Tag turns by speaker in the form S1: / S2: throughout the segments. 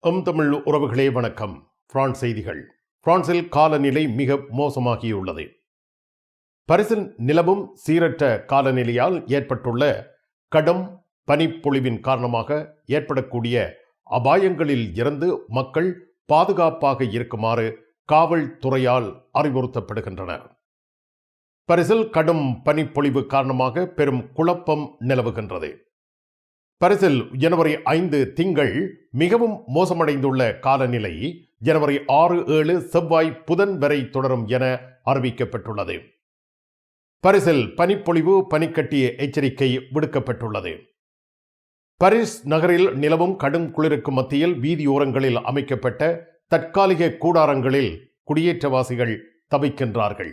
S1: M Tamil உறவுகளே வணக்கம். France செய்திகள். பிரான்சில் காலநிலை மிக மோசமாகியுள்ளது. பரிசில் நிலவும் சீரற்ற காலநிலையால் ஏற்பட்டுள்ள கடும் பனிப்பொழிவின் காரணமாக ஏற்படக்கூடிய அபாயங்களில் இருந்து மக்கள் பாதுகாப்பாக இருக்குமாறு காவல்துறையால் அறிவுறுத்தப்படுகின்றனர். பரிசில் கடும் பனிப்பொழிவு காரணமாக பெரும் குழப்பம் நிலவுகின்றது. பரிசில் ஜனவரி ஐந்து திங்கள் மிகவும் மோசமடைந்துள்ள காலநிலை ஜனவரி ஆறு ஏழு செவ்வாய் புதன் வரை தொடரும் என அறிவிக்கப்பட்டுள்ளது. பரிசில் பனிப்பொழிவு பனிக்கட்டிய எச்சரிக்கை விடுக்கப்பட்டுள்ளது. பரிஸ் நகரில் நிலவும் கடும் குளிருக்கு மத்தியில் வீதியோரங்களில் அமைக்கப்பட்ட தற்காலிக கூடாரங்களில் குடியேற்றவாசிகள் தவிக்கின்றார்கள்.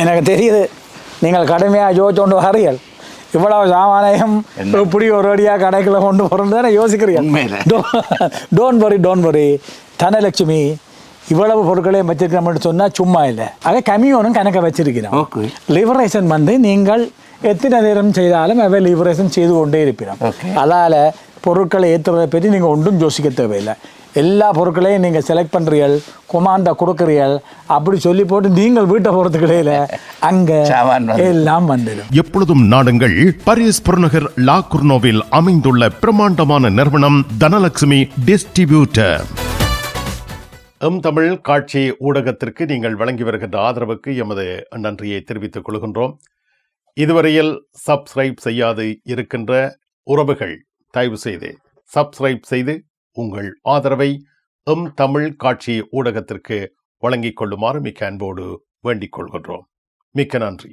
S2: எனக்கு தெரியுது நீங்கள் கடுமையாக ஜோதிச்சோண்டு வரீர்கள் இவ்வளவு சாமானியம் இப்படி ஒரு அடியாக கடைக்குள்ள கொண்டு போகிறது தானே யோசிக்கிறீங்க. Don't worry don't worry Dhanalakshmi இவ்வளவு பொருட்களையும் வச்சிருக்கிறோம்னு சொன்னால் சும்மா இல்லை. அதை கம்மியோனும் கணக்க வச்சிருக்கிறோம். லிபரேஷன் வந்து நீங்கள் எத்தனை நேரம் செய்தாலும் அவை லிபரேஷன் செய்து கொண்டே இருப்பினோம்.
S3: Okay.
S2: அதால் பொருட்களை ஏற்றுறதை பற்றி நீங்கள் ஒன்றும் யோசிக்க தேவையில்லை. எல்லா பொருட்களையும் நீங்கள் செலக்ட் பண்ணுறீர்கள் கொமாண்டா கொடுக்குறீர்கள் அப்படி சொல்லி போட்டு நீங்கள் வீட்டை போகிறதுக்கு இடையில அங்கே. எல்லாம் வந்துடும்.
S1: எப்பொழுதும் நாடுங்கள் பாரிஸ் புறநகர் லா குர்னோவில் அமைந்துள்ள பிரம்மாண்டமான நிறுவனம் தனலட்சுமி டிஸ்ட்ரிபியூட்டர். எம் தமிழ் காட்சி ஊடகத்திற்கு நீங்கள் வழங்கி வருகின்ற ஆதரவுக்கு எமது நன்றியை தெரிவித்துக் கொள்கின்றோம். இதுவரையில் சப்ஸ்கிரைப் செய்யாது இருக்கின்ற உறவுகள் தயவு செய்து சப்ஸ்கிரைப் செய்து உங்கள் ஆதரவை எம் தமிழ் காட்சி ஊடகத்திற்கு வழங்கிக் கொள்ளுமாறு மிக்க அன்போடு வேண்டிக் கொள்கின்றோம். மிக்க நன்றி.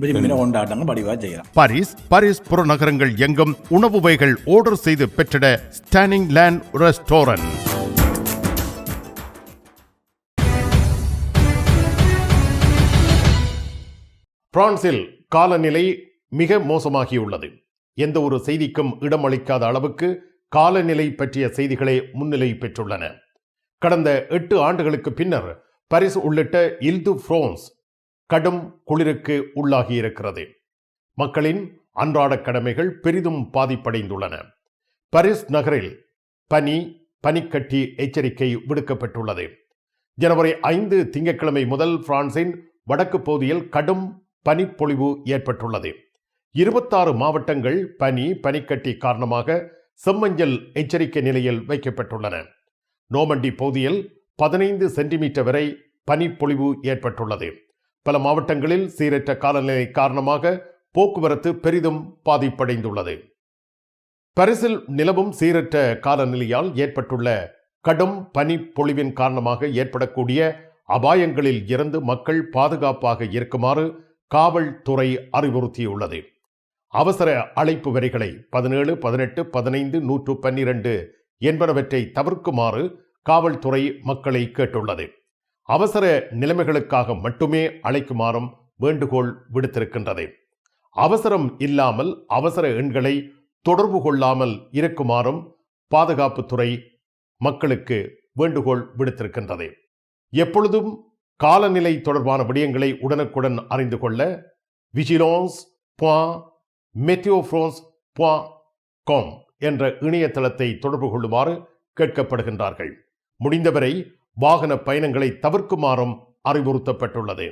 S2: விரும்பின கொண்டாட்டங்கள் படிவா செய்யலாம்.
S1: பாரிஸ் பாரிஸ் புறநகரங்கள் எங்கும் உணவு வகைகள் ஆர்டர் செய்து பெற்றிட ஸ்டானிங் லேண்ட் ரெஸ்டாரண்ட் பிரான்சில் காலநிலை மிக மோசமாகியுள்ளது. எந்த ஒரு செய்திக்கும் இடமளிக்காத அளவுக்கு காலநிலை பற்றிய செய்திகளே முன்னிலை பெற்றுள்ளன. கடந்த எட்டு ஆண்டுகளுக்கு பின்னர் பாரிஸ் உள்ளிட்ட இல்து பிரான்ஸ் கடும் குளிருக்கு உள்ளாகியிருக்கிறது. மக்களின் அன்றாட கடமைகள் பெரிதும் பாதிப்படைந்துள்ளன. பாரிஸ் நகரில் பனி பனிக்கட்டி எச்சரிக்கை விடுக்கப்பட்டுள்ளது. ஜனவரி ஐந்து திங்கட்கிழமை முதல் பிரான்சின் வடக்கு பகுதியில் கடும் பனிப்பொழிவு ஏற்பட்டுள்ளது. இருபத்தாறு மாவட்டங்கள் பனி பனிக்கட்டி காரணமாக செம்மஞ்சள் எச்சரிக்கை நிலையில் வைக்கப்பட்டுள்ளன. நோமண்டி பகுதியில் பதினைந்து சென்டிமீட்டர் வரை பனிப்பொழிவு ஏற்பட்டுள்ளது. பல மாவட்டங்களில் சீரற்ற காலநிலை காரணமாக போக்குவரத்து பெரிதும் பாதிப்படைந்துள்ளது. பரிசில் நிலவும் சீரற்ற காலநிலையால் ஏற்பட்டுள்ள கடும் பனி பொழிவின் காரணமாக ஏற்படக்கூடிய அபாயங்களில் இருந்து மக்கள் பாதுகாப்பாக இருக்குமாறு காவல்துறை அறிவுறுத்தியுள்ளது. அவசர அழைப்பு வரிகளை பதினேழு பதினெட்டு பதினைந்து நூற்று பன்னிரண்டு என்பனவற்றை தவிர்க்குமாறு காவல்துறை மக்களை கேட்டுள்ளது. அவசர நிலைமைகளுக்காக மட்டுமே அழைக்குமாறும் வேண்டுகோள் விடுத்திருக்கின்றது. அவசரம் இல்லாமல் அவசர எண்களை தொடர்பு கொள்ளாமல் இருக்குமாறும் பாதுகாப்புத்துறை மக்களுக்கு வேண்டுகோள் விடுத்திருக்கின்றது. எப்பொழுதும் காலநிலை தொடர்பான விடயங்களை உடனுக்குடன் அறிந்து கொள்ள விஜிலான்ஸ் மெத்தியோஃப்ரோன்ஸ் காம் என்ற இணையதளத்தை தொடர்பு கொள்ளுமாறு கேட்கப்படுகின்றார்கள். முடிந்தவரை வாகன பயணங்களை தவிர்க்குமாறும் அறிவுறுத்தப்பட்டுள்ளது.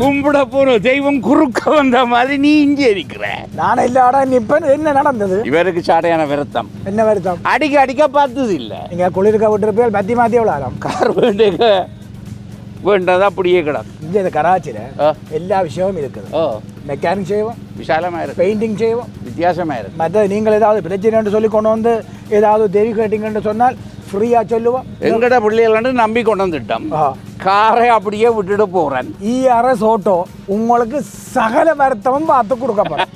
S3: கும்பிட போற தெய்வம் குறுக்க வந்த மாதிரி நீ இங்கே இருக்கிற.
S2: நான் இல்லாடா நிப்பேன் என்ன நடந்தது?
S3: இவருக்கு சாடையான விரத்தம்
S2: என்ன வருத்தம்
S3: அடிக்க அடிக்க பார்த்தது இல்ல.
S2: நீங்க குளிர்க்க விட்டுருப்பீங்க மத்தி மாத்தி எவ்வளோ ஆகும்
S3: கார் வேண்டுக வேண்டது அப்படியே கிடக்கு.
S2: இங்கே இந்த கராச்சியில். எல்லா விஷயமும் இருக்குது. மெக்கானிக் செய்வோம்
S3: விசாலமா இருக்கு.
S2: பெயிண்டிங் செய்வோம்.
S3: வித்தியாசமா இருக்கு.
S2: மற்ற நீங்கள் ஏதாவது பிரச்சனைன்னு சொல்லி கொண்டு வந்து ஏதாவது தெரி கேட்டீங்கன்னு சொன்னால் ஃப்ரீயாக சொல்லுவோம்.
S3: எங்கட பிள்ளைகள் நம்பி கொண்டு வந்துட்டோம். காரை அப்படியே விட்டுட்டு போறேன்.
S2: இஆர்எஸ் ஓட்டோ உங்களுக்கு சகல வருத்தமும் பார்த்து கொடுக்கப்படும்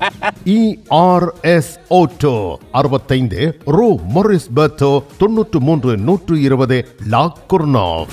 S1: இஆர்எஸ் ஓட்டோ அறுபத்தைந்து ரூ மொரிஸ் பர்த்தோ தொன்னூற்று மூன்று நூற்று இருபது லா குர்னாவ்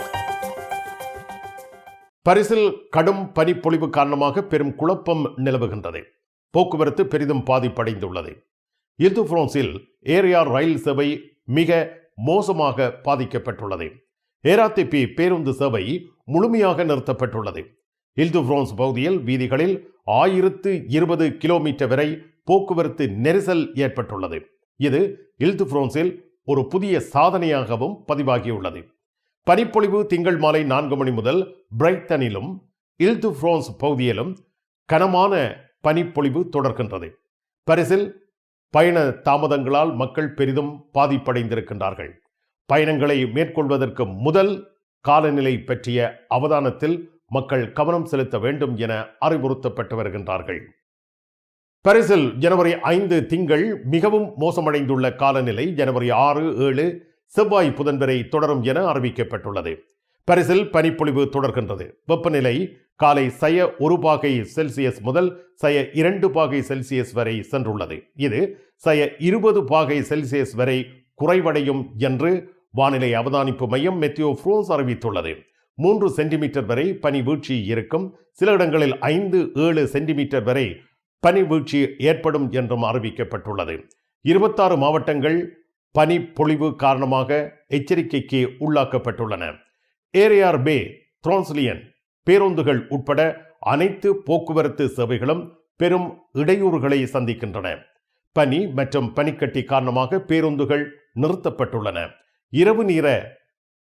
S1: பரிசில் கடும் பனிப்பொழிவு காரணமாக பெரும் குழப்பம் நிலவுகின்றது. போக்குவரத்து பெரிதும் பாதிப்படைந்துள்ளது. இல்து பிரான்சில் ஏரியா ரயில் சேவை மிக மோசமாக பாதிக்கப்பட்டுள்ளது. ஏராத்திபி பேருந்து சேவை முழுமையாக நிறுத்தப்பட்டுள்ளது. இல்து பிரான்ஸ் பகுதியில் வீதிகளில் ஆயிரத்து இருபது கிலோமீட்டர் வரை போக்குவரத்து நெரிசல் ஏற்பட்டுள்ளது. இது இல்து பிரான்சில் ஒரு புதிய சாதனையாகவும் பதிவாகியுள்ளது. பனிப்பொழிவு திங்கள் மாலை நான்கு மணி முதல் பிரைத்தனிலும் இல்து ஃப்ரோன்ஸ் பகுதியிலும் கனமான பனிப்பொழிவு தொடர்கின்றது. பரிசில் பயண தாமதங்களால் மக்கள் பெரிதும் பாதிப்படைந்திருக்கின்றார்கள். பயணங்களை மேற்கொள்வதற்கு முதல் காலநிலை பற்றிய அவதானத்தில் மக்கள் கவனம் செலுத்த வேண்டும் என அறிவுறுத்தப்பட்டு வருகின்றார்கள். பரிசில் ஜனவரி ஐந்து திங்கள் மிகவும் மோசமடைந்துள்ள காலநிலை ஜனவரி ஆறு ஏழு செவ்வாய் புதன் வரை தொடரும் என அறிவிக்கப்பட்டுள்ளது. பரிசில் பனிப்பொழிவு தொடர்கின்றது. வெப்பநிலை காலை சய ஒரு பாகை செல்சியஸ் முதல் சய இரண்டு பாகை செல்சியஸ் வரை சென்றுள்ளது. இது சய இருபது பாகை செல்சியஸ் வரை குறைவடையும் என்று வானிலை அவதானிப்பு மையம் மெத்தியோ ஃப்ரோன்ஸ் அறிவித்துள்ளது. மூன்று சென்டிமீட்டர் வரை பனி வீழ்ச்சி இருக்கும். சில இடங்களில் ஐந்து ஏழு சென்டிமீட்டர் வரை பனி வீழ்ச்சி ஏற்படும் என்றும் அறிவிக்கப்பட்டுள்ளது. இருபத்தாறு மாவட்டங்கள் பனி பொழிவு காரணமாக எச்சரிக்கைக்கு உள்ளாக்கப்பட்டுள்ளன. ஏரியார் பே த்ரோன்ஸ்லியன் பேருந்துகள் உட்பட அனைத்து போக்குவரத்து சேவைகளும் பெரும் இடையூறுகளை சந்திக்கின்றன. பனி மற்றும் பனிக்கட்டி காரணமாக பேருந்துகள் நிறுத்தப்பட்டுள்ளன. இரவு நேர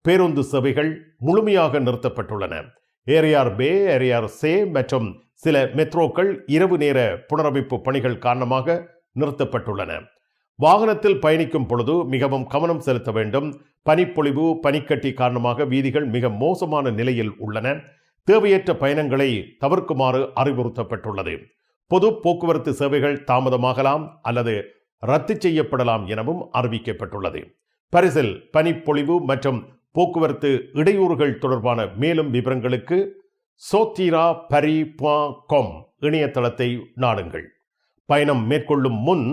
S1: பேருந்து சேவைகள் முழுமையாக நிறுத்தப்பட்டுள்ளன. ஏரியார் பே ஏரியார் சே மற்றும் சில மெட்ரோக்கள் இரவு நேர புனரமைப்பு பணிகள் காரணமாக நிறுத்தப்பட்டுள்ளன. வாகனத்தில் பயணிக்கும் பொழுது மிகவும் கவனம் செலுத்த வேண்டும். பனிப்பொழிவு பனிக்கட்டி காரணமாக வீதிகள் மிக மோசமான நிலையில் உள்ளன. தேவையற்ற பயணங்களை தவிர்க்குமாறு அறிவுறுத்தப்பட்டுள்ளது. பொது போக்குவரத்து சேவைகள் தாமதமாகலாம் அல்லது ரத்து செய்யப்படலாம் எனவும் அறிவிக்கப்பட்டுள்ளது. பரிசில் பனிப்பொழிவு மற்றும் போக்குவரத்து இடையூறுகள் தொடர்பான மேலும் விவரங்களுக்கு சோத்திரா பரி காம் இணையதளத்தை நாடுங்கள். பயணம் மேற்கொள்ளும் முன்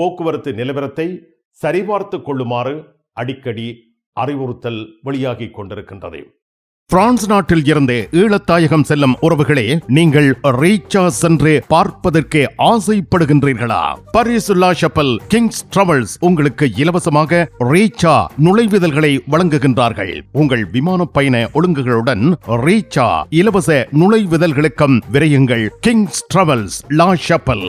S1: போக்குவரத்து நிலவரத்தை சரிபார்த்து கொள்ளுமாறு அடிக்கடி அறிவுறுத்தல் வெளியாகிக் கொண்டிருக்கின்றது. பிரான்ஸ் நாட்டில் இருந்து ஈழத்தாயகம் செல்லும் உறவுகளே நீங்கள் ரீச்சா சென்று பார்ப்பதற்கு ஆசைப்படுகின்றீர்களா? பரிசுல்லா ஷப்பல் கிங்ஸ் டிராவல்ஸ் உங்களுக்கு இலவசமாக ரீச்சா நுழைவிதழ்களை வழங்குகின்றார்கள். உங்கள் விமான பயண ஒழுங்குகளுடன் ரீச்சா இலவச நுழைவிதழ்களுக்கும் விரையுங்கள். கிங்ஸ் travels la Chapelle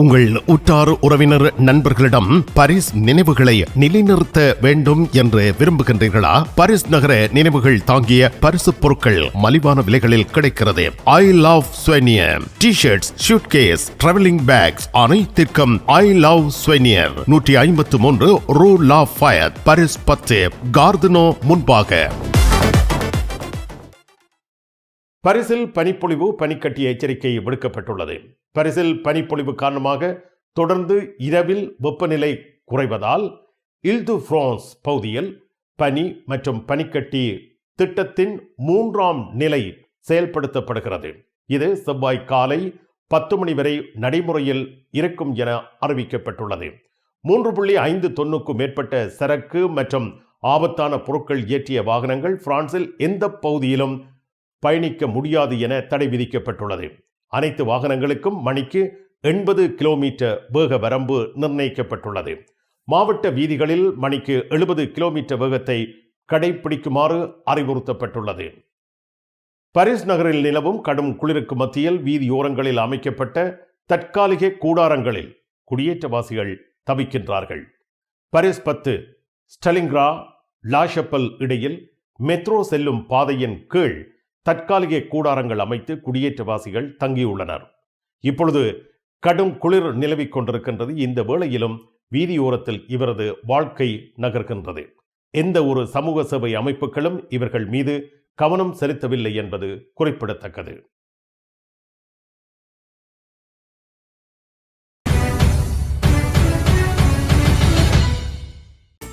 S1: உங்கள் உற்றார் உறவினர் நண்பர்களிடம் பரிஸ் நினைவுகளை நிலைநிறுத்த வேண்டும் என்று விரும்புகின்றீர்களா? பரிஸ் நகர நினைவுகள் தாங்கிய பரிசு பொருட்கள் மலிவான விலைகளில் கிடைக்கிறது. I love souvenir T shirts suitcase travelling bags அனைத்திற்கும் ஐ லவ் ஸ்வெனியர் நூற்றி ஐம்பத்து மூன்று ரூ லா ஃபயர் பரிஸ் பத்து கார்தனோ முன்பாக. பரிசில் பனிப்பொழிவு பனிக்கட்டி எச்சரிக்கை விடுக்கப்பட்டுள்ளது. பரிசில் பனிப்பொழிவு காரணமாக தொடர்ந்து இரவில் வெப்பநிலை குறைவதால் இல்து பிரான்ஸ் பகுதியில் பனி மற்றும் பனிக்கட்டி திட்டத்தின் மூன்றாம் நிலை செயல்படுத்தப்படுகிறது. இது செவ்வாய் காலை பத்து மணி வரை நடைமுறையில் இருக்கும் என அறிவிக்கப்பட்டுள்ளது. மூன்று புள்ளி ஐந்து தொன்னுக்கும் மேற்பட்ட சரக்கு மற்றும் ஆபத்தான பொருட்கள் ஏற்றிய வாகனங்கள் பிரான்சில் எந்த பகுதியிலும் பயணிக்க முடியாது என தடை விதிக்கப்பட்டுள்ளது. அனைத்து வாகனங்களுக்கும் மணிக்கு எண்பது கிலோமீட்டர் வேக வரம்பு நிர்ணயிக்கப்பட்டுள்ளது. மாவட்ட வீதிகளில் மணிக்கு எழுபது கிலோமீட்டர் வேகத்தை கடைபிடிக்குமாறு அறிவுறுத்தப்பட்டுள்ளது. பாரிஸ் நகரில் நிலவும் கடும் குளிருக்கு மத்தியில் வீதியோரங்களில் அமைக்கப்பட்ட தற்காலிக கூடாரங்களில் குடியேற்றவாசிகள் தவிக்கின்றார்கள். பாரிஸ் பத்து ஸ்டலிங்ரா லாஷப்பல் இடையில் மெட்ரோ செல்லும் பாதையின் கீழ் தற்காலிக கூடாரங்கள் அமைத்து குடியேற்றவாசிகள் தங்கியுள்ளனர். இப்பொழுது கடும் குளிர் நிலவிக் கொண்டிருக்கின்றது. இந்த வேளையிலும் வீதியோரத்தில் இவரது வாழ்க்கை நகர்கின்றது. எந்த ஒரு சமூக சேவை அமைப்புகளும் இவர்கள் மீது கவனம் செலுத்தவில்லை என்பது குறிப்பிடத்தக்கது.